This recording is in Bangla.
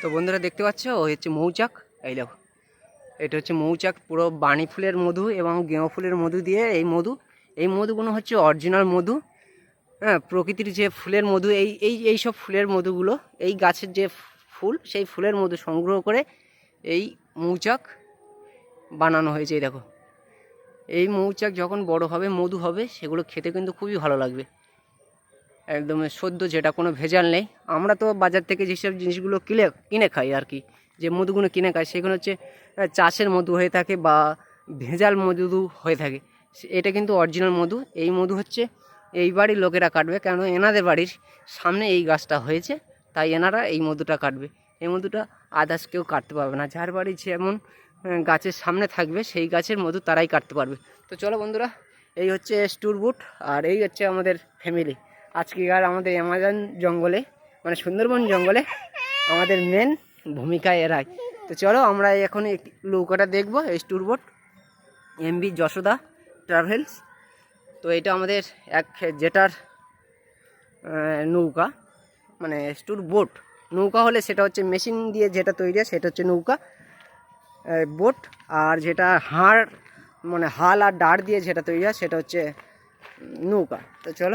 তো বন্ধুরা দেখতে পাচ্ছ? ও হচ্ছে মৌচাক। এই দেখো। এটা হচ্ছে মৌচাক। পুরো বাণী ফুলের মধু এবং গেঁয়ো ফুলের মধু দিয়ে এই মধু। এই মধুগুলো হচ্ছে অরিজিনাল মধু। হ্যাঁ প্রকৃতির যে ফুলের মধু, এই এই এই সব ফুলের মধুগুলো, এই গাছের যে ফুল, সেই ফুলের মধু সংগ্রহ করে এই মৌচাক বানানো হয়েছে, এই দেখো। এই মৌচাক যখন বড় হবে, মধু হবে, সেগুলো খেতে কিন্তু খুবই ভালো লাগবে। একদম সদ্য যেটা কোনো ভেজাল নেই। আমরা তো বাজার থেকে যেসব জিনিসগুলো কিনে কিনে খাই আর কি, যে মধুগুলো কিনে খাই, সেগুলো হচ্ছে চাষের মধু হয়ে থাকে বা ভেজাল মধু হয়ে থাকে। এটা কিন্তু অরিজিনাল মধু। এই মধু হচ্ছে, এই বাড়ির লোকেরা কাটবে। কেন? এনাদের বাড়ির সামনে এই গাছটা হয়েছে, তাই এনারা এই মধুটা কাটবে। এই মধুটা আদার্স কেউ কাটতে পারবে না। যার বাড়ি যেমন গাছের সামনে থাকবে, সেই গাছের মধু তারাই কাটতে পারবে। তো চলো বন্ধুরা, এই হচ্ছে স্টুর বুট আর এই হচ্ছে আমাদের ফ্যামিলি আজকেকার আমাদের অ্যামাজন জঙ্গলে মানে সুন্দরবন জঙ্গলে আমাদের মেন ভূমিকা এরাই। তো চলো আমরা এখন নৌকাটা দেখব এই tour boat MB Jashoda travels তো এটা আমাদের এক আহ, নৌকা মানে ট্যুর বোট নৌকা হলে সেটা হচ্ছে মেশিন দিয়ে যেটা তৈরি হয় সেটা হচ্ছে নৌকা বোট আর যেটা হাড় মানে হাল আর ডাড় দিয়ে যেটা তৈরি হয় সেটা হচ্ছে নৌকা। তো চলো